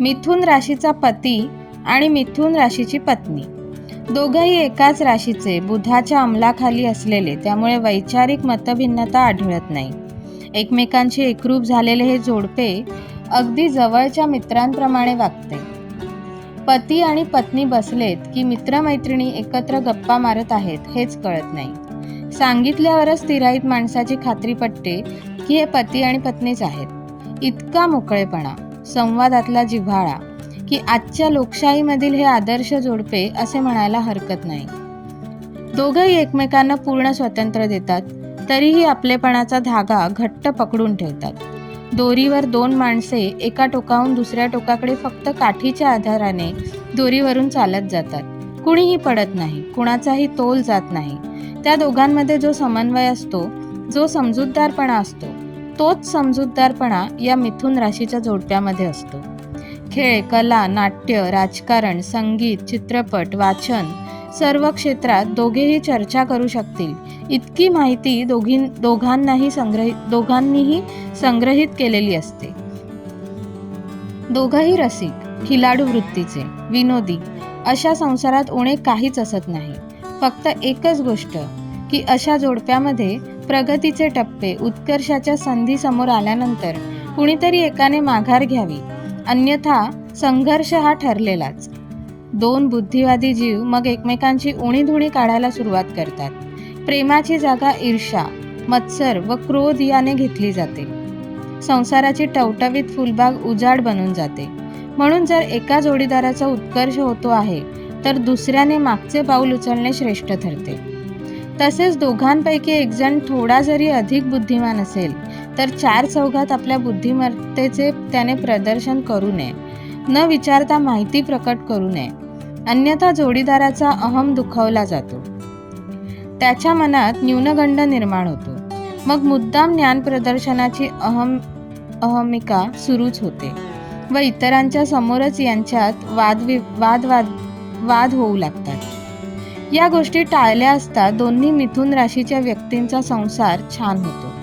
मिथुन राशीचा पती आणि मिथुन राशीची पत्नी. दोघंही एकाच राशीचे बुधाच्या अंमलाखाली असलेले त्यामुळे वैचारिक मतभिन्नता आढळत नाही. एकमेकांशी एकरूप झालेले हे जोडपे अगदी जवळच्या मित्रांप्रमाणे वागते. पती आणि पत्नी बसलेत की मित्रमैत्रिणी एकत्र गप्पा मारत आहेत हेच कळत नाही. सांगितल्यावरच तिराईत माणसाची खात्री पटते की हे पती आणि पत्नीच आहेत. इतका मोकळेपणा. संवादातला जिव्हाळा की आजच्या लोकशाहीमधील हे आदर्श जोडपे असे म्हणायला हरकत नाही. दोघंही एकमेकांना पूर्ण स्वातंत्र्य देतात तरीही आपलेपणाचा धागा घट्ट पकडून ठेवतात. दोरीवर दोन माणसे एका टोकाहून दुसऱ्या टोकाकडे फक्त काठीच्या आधाराने दोरीवरून चालत जातात. कुणीही पडत नाही कुणाचाही तोल जात नाही. त्या दोघांमध्ये जो समन्वय असतो जो समजूतदारपणा असतो तोच समजूतदारपणा या मिथुन राशीच्या जोडप्यामध्ये असतो. खेळ कला नाट्य राजकारण संगीत चित्रपट वाचन सर्व क्षेत्रात दोघेही चर्चा करू शकतील. इतकी माहिती दोघी दोघांनाही संग्रहित दोघांनीही संग्रहित केलेली असते. दोघंही रसिक खिलाडू वृत्तीचे विनोदी अशा संसारात उणे काहीच असत नाही. फक्त एकच गोष्ट की अशा जोडप्यामध्ये प्रगतीचे टप्पे उत्कर्षाच्या संधी समोर आल्यानंतर कुणीतरी एकाने माघार घ्यावी. अन्यथा संघर्ष हा ठरलेलाच. दोन बुद्धिवादी जीव मग एकमेकांची उणीधुणी काढायला सुरुवात करतात. प्रेमाची जागा ईर्षा मत्सर व क्रोध याने घेतली जाते. संसाराची टवटवीत फुलबाग उजाड बनून जाते. म्हणून जर एका जोडीदाराचा उत्कर्ष होतो आहे तर दुसऱ्याने मागचे पाऊल उचलणे श्रेष्ठ ठरते. तसेच दोघांपैकी एकजण थोडा जरी अधिक बुद्धिमान असेल तर चार चौघात आपल्या बुद्धिमत्तेचे त्याने प्रदर्शन करू नये. न विचारता माहिती प्रकट करू नये. अन्यथा जोडीदाराचा अहम दुखावला जातो. त्याच्या मनात न्यूनगंड निर्माण होतो. मग मुद्दाम ज्ञान प्रदर्शनाची अहम अहमिका सुरूच होते व इतरांच्या समोरच यांच्यात वादवि वाद वाद वाद होऊ लागतात. या गोष्टी टाळल्या असता दोन्ही मिथुन राशीच्या व्यक्तींचा संसार छान होतो.